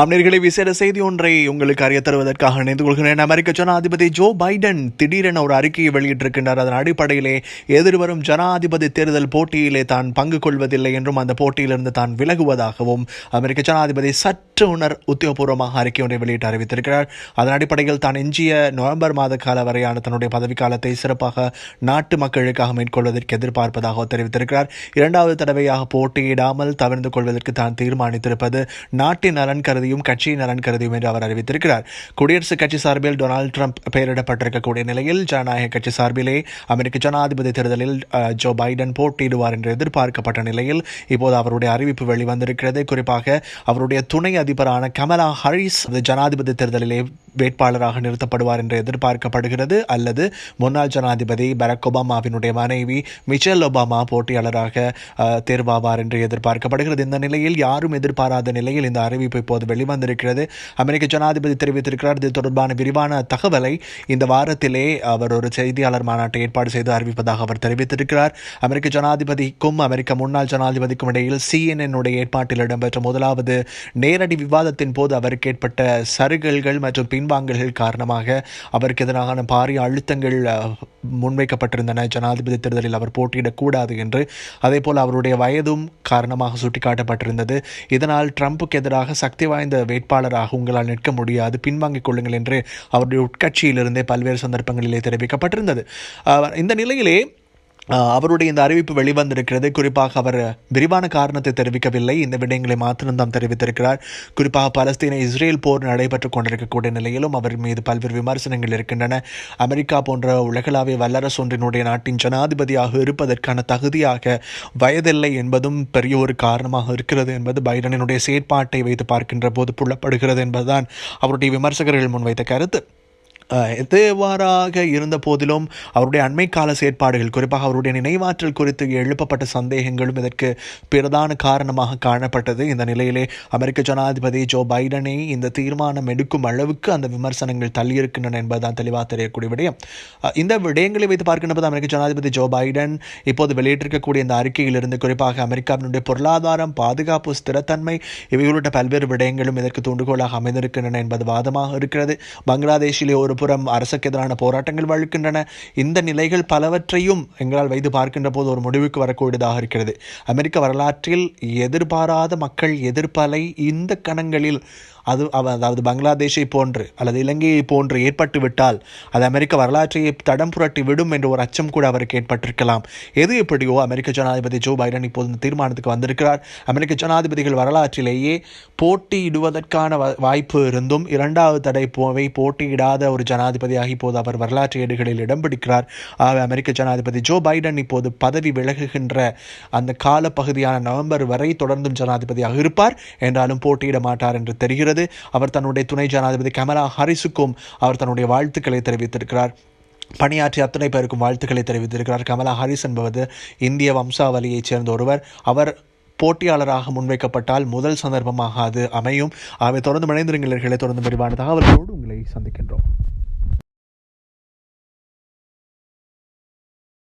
அமீர்களை விசேட செய்தி ஒன்றை உங்களுக்கு அறிய தருவதற்காக இணைந்து கொள்கிறேன் அமெரிக்க ஜனாதிபதி ஜோ பைடன் திடீரென ஒரு அறிக்கையை வெளியிட்டிருக்கின்றார். அதன் அடிப்படையிலே எதிர்வரும் ஜனாதிபதி தேர்தல் போட்டியிலே தான் பங்கு கொள்வதில்லை என்றும் அந்த போட்டியிலிருந்து தான் விலகுவதாகவும் அமெரிக்க ஜனாதிபதி சற்று உணர் உத்தியோகபூர்வமாக அறிக்கை ஒன்றை வெளியிட்டு அறிவித்திருக்கிறார். அதன் அடிப்படையில் தான் எஞ்சிய நவம்பர் மாத கால வரையான தன்னுடைய பதவிக்காலத்தை சிறப்பாக நாட்டு மக்களுக்காக மேற்கொள்வதற்கு எதிர்பார்ப்பதாக தெரிவித்திருக்கிறார். இரண்டாவது தடவையாக போட்டியிடாமல் தவிர்த்து கொள்வதற்கு தான் தீர்மானித்திருப்பது நாட்டின் நலன் கருதியும் கட்சியின் நலன் கருதியும் என்று அவர் அறிவித்திருக்கிறார். குடியரசுக் கட்சி சார்பில் டொனால்டு ட்ரம்ப் பெயரிடப்பட்டிருக்கக்கூடிய நிலையில் ஜனநாயக கட்சி சார்பிலே அமெரிக்க ஜனாதிபதி தேர்தலில் ஜோ பைடன் போட்டியிடுவார் என்று எதிர்பார்க்கப்பட்ட நிலையில் இப்போது அவருடைய அறிவிப்பு வெளிவந்திருக்கிறது. குறிப்பாக அவருடைய துணை அதிபரான கமலா ஹரிஸ் ஜனாதிபதி தேர்தலிலே வேட்பாளராக நிறுத்தப்படுவார் என்று எதிர்பார்க்கப்படுகிறது. அல்லது முன்னாள் ஜனாதிபதி பராக் ஒபாமாவினுடைய மனைவி மிச்சல் ஒபாமா போட்டியாளராக தேர்வாவார் என்று எதிர்பார்க்கப்படுகிறது. இந்த நிலையில் யாரும் எதிர்பாராத நிலையில் இந்த அறிவிப்பு இப்போது வெளிவந்திருக்கிறது. அமெரிக்க ஜனாதிபதி தெரிவித்திருக்கிறார். இது தொடர்பான விரிவான தகவலை இந்த வாரத்திலே அவர் ஒரு செய்தியாளர் மாநாட்டை ஏற்பாடு செய்து அறிவிப்பதாக அவர் தெரிவித்திருக்கிறார். அமெரிக்க ஜனாதிபதிக்கும் அமெரிக்க முன்னாள் ஜனாதிபதிக்கும் இடையில் சிஎன்என்னுடைய உடைய ஏற்பாட்டில் இடம்பெற்ற முதலாவது நேரடி விவாதத்தின் போது அவருக்கு ஏற்பட்ட சருகல்கள் மற்றும் பின்வாங்கல்கள் காரணமாக அவருக்கு எதிரான பாரிய அழுத்தங்கள் முன்வைக்கப்பட்டிருந்தன. ஜனாதிபதி தேர்தலில் அவர் போட்டியிடக்கூடாது என்று. அதேபோல் அவருடைய வயதும் காரணமாக சுட்டிக்காட்டப்பட்டிருந்தது. இதனால் ட்ரம்புக்கு எதிராக சக்தி வாய்ந்த வேட்பாளராக உங்களால் நிற்க முடியாது. பின்வாங்கிக் கொள்ளுங்கள் என்று அவருடைய உட்கட்சியிலிருந்தே பல்வேறு சந்தர்ப்பங்களிலே தெரிவிக்கப்பட்டிருந்தது. இந்த நிலையிலே அவருடைய இந்த அறிவிப்பு வெளிவந்திருக்கிறது. குறிப்பாக அவர் விரிவான காரணத்தை தெரிவிக்கவில்லை. இந்த விடயங்களை மாத்திரம்தான் தெரிவித்திருக்கிறார். குறிப்பாக பலஸ்தீன இஸ்ரேல் போர் நடைபெற்றுக் கொண்டிருக்கக்கூடிய நிலையிலும் அவர் மீது பல்வேறு விமர்சனங்கள் இருக்கின்றன. அமெரிக்கா போன்ற உலகளாவிய வல்லரசு ஒன்றினுடைய நாட்டின் ஜனாதிபதியாக இருப்பதற்கான தகுதியாக வயதில்லை என்பதும் பெரிய ஒரு காரணமாக இருக்கிறது என்பது பைடனினுடைய செயற்பாட்டை வைத்து பார்க்கின்ற போது புள்ளப்படுகிறது என்பதுதான் அவருடைய விமர்சகர்கள் முன்வைத்த கருத்து. எதுவாறாக இருந்த போதிலும் அவருடைய அண்மை கால செயற்பாடுகள் குறிப்பாக அவருடைய நினைவாற்றல் குறித்து எழுப்பப்பட்ட சந்தேகங்களும் இதற்கு பிரதான காரணமாக காணப்பட்டது. இந்த நிலையிலே அமெரிக்க ஜனாதிபதி ஜோ பைடனை இந்த தீர்மானம் எடுக்கும் அளவுக்கு அந்த விமர்சனங்கள் தள்ளியிருக்கின்றன என்பதுதான் தெளிவாக தெரியக்கூடிய விடயம். இந்த விடயங்களை வைத்து பார்க்கின்ற போது அமெரிக்க ஜனாதிபதி ஜோ பைடன் இப்போது வெளியிட்டிருக்கக்கூடிய இந்த அறிக்கையிலிருந்து குறிப்பாக அமெரிக்காவினுடைய பொருளாதாரம் பாதுகாப்பு ஸ்திரத்தன்மை இவை உள்ளிட்ட பல்வேறு விடயங்களும் இதற்கு தூண்டுகோலாக அமைந்திருக்கின்றன என்பது வாதமாக இருக்கிறது. பங்களாதேஷிலே ஒரு மறுபுறம் அரசுக்கு எதிரான போராட்டங்கள் வழுக்கின்றன. இந்த நிலைகள் பலவற்றையும் எங்களால் வைத்து பார்க்கின்ற போது ஒரு முடிவுக்கு வரக்கூடியதாக இருக்கிறது. அமெரிக்க வரலாற்றில் எதிர்பாராத மக்கள் எதிர்ப்பலை இந்த கணங்களில் அது அதாவது பங்களாதேஷை போன்று அல்லது இலங்கையை போன்று ஏற்பட்டுவிட்டால் அது அமெரிக்க வரலாற்றையை தடம் புரட்டி விடும் என்ற ஒரு அச்சம் கூட அவருக்கு ஏற்பட்டிருக்கலாம். எது எப்படியோ அமெரிக்க ஜனாதிபதி ஜோ பைடன் இப்போது இந்த தீர்மானத்துக்கு வந்திருக்கிறார். அமெரிக்க ஜனாதிபதிகள் வரலாற்றிலேயே போட்டியிடுவதற்கான வ- வாய்ப்பு இருந்தும் இரண்டாவது தடை போவை போட்டியிடாத ஒரு ஜனாதிபதியாக இப்போது அவர் வரலாற்று ஏடுகளில் இடம் பிடிக்கிறார். ஆகவே அமெரிக்க ஜனாதிபதி ஜோ பைடன் இப்போது பதவி விலகுகின்ற அந்த காலப்பகுதியான நவம்பர் வரை தொடர்ந்தும் ஜனாதிபதியாக இருப்பார். என்றாலும் போட்டியிட மாட்டார் என்று தெரிகிறது. அவர் தன்னுடைய துணை ஜனாதிபதி கமலா ஹாரிஸுக்கும் அவர் தன்னுடைய வாழ்த்துக்களை தெரிவித்திருக்கிறார். பணியாற்றி அத்தனை பேருக்கும் வாழ்த்துக்களை தெரிவித்திருக்கிறார். கமலா ஹாரிஸ் என்பது இந்திய வம்சாவளியைச் சேர்ந்த ஒருவர். அவர் போட்டியாளராக முன்வைக்கப்பட்டால் முதல் சந்தர்ப்பமாக அது அமையும். அவை தொடர்ந்து இணைந்திருங்களர்களை தொடர்ந்து விரிவான தகவல்களோடு உங்களை சந்திக்கின்றோம்.